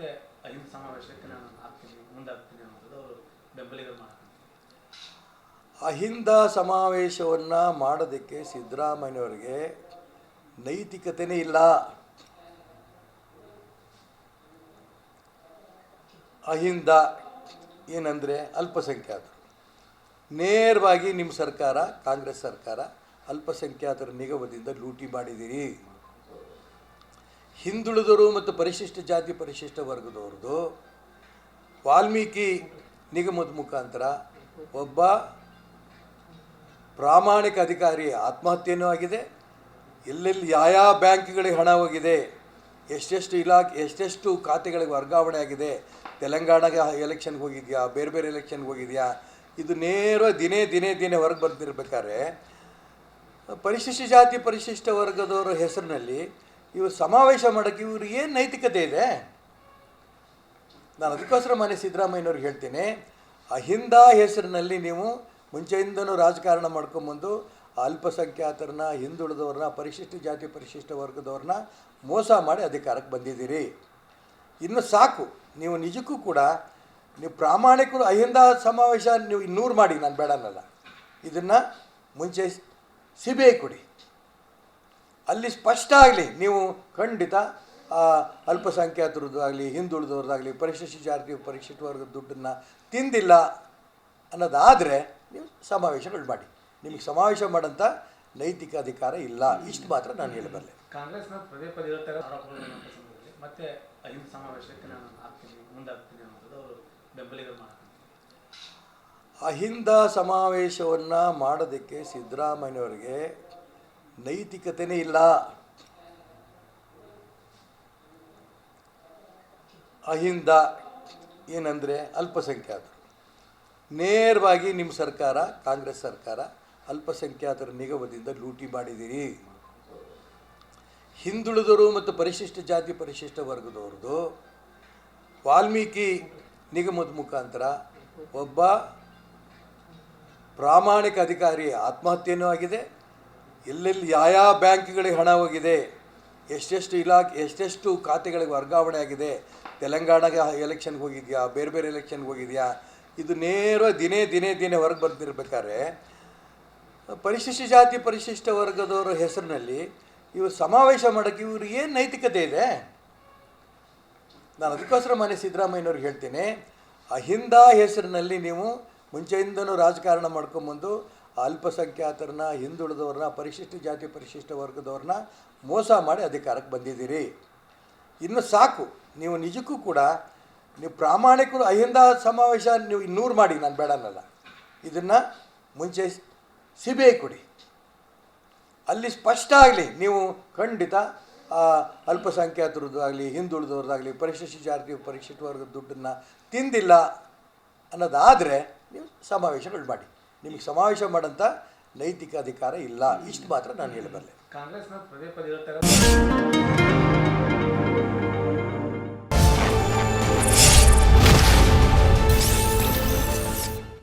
ಮತ್ತೆ ಅಹಿಂದ ಸಮಾವೇಶಕ್ಕೆ ನಾನು ಹಾಕ್ತೀನಿ, ಮುಂದಾಗ್ತೀನಿ ಅನ್ನೋದು ಬೆಂಬಲಿಗರು ಮಾಡ್ತಾರೆ. ಅಹಿಂದ ಸಮಾವೇಶವನ್ನು ಮಾಡೋದಕ್ಕೆ ಸಿದ್ದರಾಮಯ್ಯವರಿಗೆ ನೈತಿಕತೆನೇ ಇಲ್ಲ. ಅಹಿಂದ ಏನಂದರೆ ಅಲ್ಪಸಂಖ್ಯಾತರು ನೇರವಾಗಿ ನಿಮ್ಮ ಸರ್ಕಾರ, ಕಾಂಗ್ರೆಸ್ ಸರ್ಕಾರ ಅಲ್ಪಸಂಖ್ಯಾತರ ನಿಗಮದಿಂದ ಲೂಟಿ ಮಾಡಿದ್ದೀರಿ. ಹಿಂದುಳಿದವರು ಮತ್ತು ಪರಿಶಿಷ್ಟ ಜಾತಿ ಪರಿಶಿಷ್ಟ ವರ್ಗದವ್ರದ್ದು ವಾಲ್ಮೀಕಿ ನಿಗಮದ ಮುಖಾಂತರ ಒಬ್ಬ ಪ್ರಾಮಾಣಿಕ ಅಧಿಕಾರಿ ಆತ್ಮಹತ್ಯೆಯೂ ಆಗಿದೆ. ಎಲ್ಲೆಲ್ಲಿ ಯಾವ ಬ್ಯಾಂಕ್ಗಳಿಗೆ ಹಣ ಹೋಗಿದೆ, ಎಷ್ಟೆಷ್ಟು ಇಲಾಖೆ, ಎಷ್ಟೆಷ್ಟು ಖಾತೆಗಳಿಗೆ ವರ್ಗಾವಣೆ ಆಗಿದೆ ತೆಲಂಗಾಣಗೆ ಎಲೆಕ್ಷನ್ಗೆ ಹೋಗಿದೆಯಾ, ಬೇರೆ ಬೇರೆ ಎಲೆಕ್ಷನ್ಗೆ ಹೋಗಿದೆಯಾ, ಇದು ನೇರ ದಿನೇ ದಿನೇ ದಿನೇ ಹೊರಗೆ ಬರ್ತಿರ್ಬೇಕಾದ್ರೆ ಪರಿಶಿಷ್ಟ ಜಾತಿ ಪರಿಶಿಷ್ಟ ವರ್ಗದವರ ಹೆಸರಿನಲ್ಲಿ ಇವರು ಸಮಾವೇಶ ಮಾಡೋಕ್ಕೆ ಇವರು ಏನು ನೈತಿಕತೆ ಇದೆ? ನಾನು ಅದಕ್ಕೋಸ್ಕರ ಮನೆ ಸಿದ್ದರಾಮಯ್ಯನವ್ರಿಗೆ ಹೇಳ್ತೀನಿ, ಅಹಿಂದ ಹೆಸರಿನಲ್ಲಿ ನೀವು ಮುಂಚೆಯಿಂದನೂ ರಾಜಕಾರಣ ಮಾಡ್ಕೊಂಬಂದು ಅಲ್ಪಸಂಖ್ಯಾತರನ್ನ, ಹಿಂದುಳಿದವ್ರನ್ನ, ಪರಿಶಿಷ್ಟ ಜಾತಿ, ಪರಿಶಿಷ್ಟ ವರ್ಗದವ್ರನ್ನ ಮೋಸ ಮಾಡಿ ಅಧಿಕಾರಕ್ಕೆ ಬಂದಿದ್ದೀರಿ. ಇನ್ನು ಸಾಕು, ನೀವು ನಿಜಕ್ಕೂ ಕೂಡ ನೀವು ಪ್ರಾಮಾಣಿಕರು, ಅಹಿಂದ ಸಮಾವೇಶ ನೀವು ಇನ್ನೂರು ಮಾಡಿ, ನಾನು ಬೇಡ ಇದನ್ನು ಮುಂಚೆ ಸಿ ಕೊಡಿ. ಅಲ್ಲಿ ಸ್ಪಷ್ಟ ಆಗಲಿ ನೀವು ಖಂಡಿತ ಆ, ಅಲ್ಪಸಂಖ್ಯಾತರದ್ದು ಆಗಲಿ ಹಿಂದುಳಿದವ್ರದ್ದಾಗಲಿ ಪರಿಶಿಷ್ಟ ಜಾತಿ ಪರಿಶಿಷ್ಟ ವರ್ಗದ ದುಡ್ಡನ್ನು ತಿಂದಿಲ್ಲ ಅನ್ನೋದಾದರೆ ನೀವು ಸಮಾವೇಶಗಳು ಮಾಡಿ. ನಿಮಗೆ ಸಮಾವೇಶ ಮಾಡೋಂಥ ನೈತಿಕ ಅಧಿಕಾರ ಇಲ್ಲ. ಇಷ್ಟು ಮಾತ್ರ ನಾನು ಹೇಳಬಲ್ಲೆ. ಕಾಂಗ್ರೆಸ್ನ ಪದೇ ಪದೇ ಮತ್ತೆ ಐದು ಸಮಾವೇಶಕ್ಕೆ ನಾನು ಹಾಕ್ತೀನಿ ಮುಂದಾಗ್ತೀನಿ ಅನ್ನೋದು ಅವರು ಬೆಂಬಲಿಗರು ಮಾಡ್ತಾರೆ. ಅಹಿಂದ ಸಮಾವೇಶವನ್ನು ಮಾಡೋದಕ್ಕೆ ಸಿದ್ದರಾಮಯ್ಯವ್ರಿಗೆ ನೈತಿಕತೆನೇ ಇಲ್ಲ. ಅಹಿಂದ ಏನಂದರೆ ಅಲ್ಪಸಂಖ್ಯಾತರು ನೇರವಾಗಿ ನಿಮ್ಮ ಸರ್ಕಾರ, ಕಾಂಗ್ರೆಸ್ ಸರ್ಕಾರ ಅಲ್ಪಸಂಖ್ಯಾತರ ನಿಗಮದಿಂದ ಲೂಟಿ ಮಾಡಿದ್ದೀರಿ ಹಿಂದುಳಿದವರು ಮತ್ತು ಪರಿಶಿಷ್ಟ ಜಾತಿ, ಪರಿಶಿಷ್ಟ ವರ್ಗದವ್ರದ್ದು ವಾಲ್ಮೀಕಿ ನಿಗಮದ ಮುಖಾಂತರ ಒಬ್ಬ ಪ್ರಾಮಾಣಿಕ ಅಧಿಕಾರಿ ಆತ್ಮಹತ್ಯೆಯೂ ಆಗಿದೆ. ಎಲ್ಲೆಲ್ಲಿ ಯಾವ ಬ್ಯಾಂಕ್ಗಳಿಗೆ ಹಣ ಹೋಗಿದೆ, ಎಷ್ಟೆಷ್ಟು ಇಲಾಖೆ, ಎಷ್ಟೆಷ್ಟು ಖಾತೆಗಳಿಗೆ ವರ್ಗಾವಣೆ ಆಗಿದೆ ತೆಲಂಗಾಣಗೆ ಎಲೆಕ್ಷನ್ಗೆ ಹೋಗಿದೆಯಾ, ಬೇರೆ ಬೇರೆ ಎಲೆಕ್ಷನ್ಗೆ ಹೋಗಿದೆಯಾ, ಇದು ನೇರ ದಿನೇ ದಿನೇ ದಿನೇ ಹೊರಗೆ ಬರ್ತಿರ್ಬೇಕಾದ್ರೆ ಪರಿಶಿಷ್ಟ ಜಾತಿ ಪರಿಶಿಷ್ಟ ವರ್ಗದವರ ಹೆಸರಿನಲ್ಲಿ ಇವರು ಸಮಾವೇಶ ಮಾಡೋಕ್ಕೆ ಇವರು ಏನು ನೈತಿಕತೆ ಇದೆ? ನಾನು ಅದಕ್ಕೋಸ್ಕರ ಮನೆ ಸಿದ್ದರಾಮಯ್ಯನವ್ರಿಗೆ ಹೇಳ್ತೀನಿ, ಅಹಿಂದ ಹೆಸರಿನಲ್ಲಿ ನೀವು ಮುಂಚೆಯಿಂದನೂ ರಾಜಕಾರಣ ಮಾಡ್ಕೊಂಬಂದು ಅಲ್ಪಸಂಖ್ಯಾತರನ್ನ ಹಿಂದುಳಿದವ್ರನ್ನ ಪರಿಶಿಷ್ಟ ಜಾತಿ ಪರಿಶಿಷ್ಟ ವರ್ಗದವ್ರನ್ನ ಮೋಸ ಮಾಡಿ ಅಧಿಕಾರಕ್ಕೆ ಬಂದಿದ್ದೀರಿ. ಇನ್ನು ಸಾಕು ನೀವು ನಿಜಕ್ಕೂ ಕೂಡ ನೀವು ಪ್ರಾಮಾಣಿಕರು ಅಹಿಂದ ಸಮಾವೇಶ ನೀವು ಇನ್ನೂರು ಮಾಡಿ ನಾನು ಬೇಡ ಅನ್ನಲ್ಲ. ಇದನ್ನು ಮುಂಚೆ ಸಿ ಕೊಡಿ. ಅಲ್ಲಿ ಸ್ಪಷ್ಟ ಆಗಲಿ ನೀವು ಖಂಡಿತ ಆ, ಅಲ್ಪಸಂಖ್ಯಾತರದ್ದು ಆಗಲಿ ಹಿಂದುಳಿದವ್ರದ್ದಾಗಲಿ ಪರಿಶಿಷ್ಟ ಜಾತಿ ಪರಿಶಿಷ್ಟ ವರ್ಗದ ದುಡ್ಡನ್ನು ತಿಂದಿಲ್ಲ ಅನ್ನೋದಾದರೆ ನೀವು ಸಮಾವೇಶಗಳು ಮಾಡಿ. ನಿಮಗೆ ಸಮಾವೇಶ ಮಾಡೋಂಥ ನೈತಿಕ ಅಧಿಕಾರ ಇಲ್ಲ. ಇಷ್ಟು ಮಾತ್ರ ನಾನು ಹೇಳಬಲ್ಲೆ. ಕಾಂಗ್ರೆಸ್ನ ಪದೇ ಪದೇ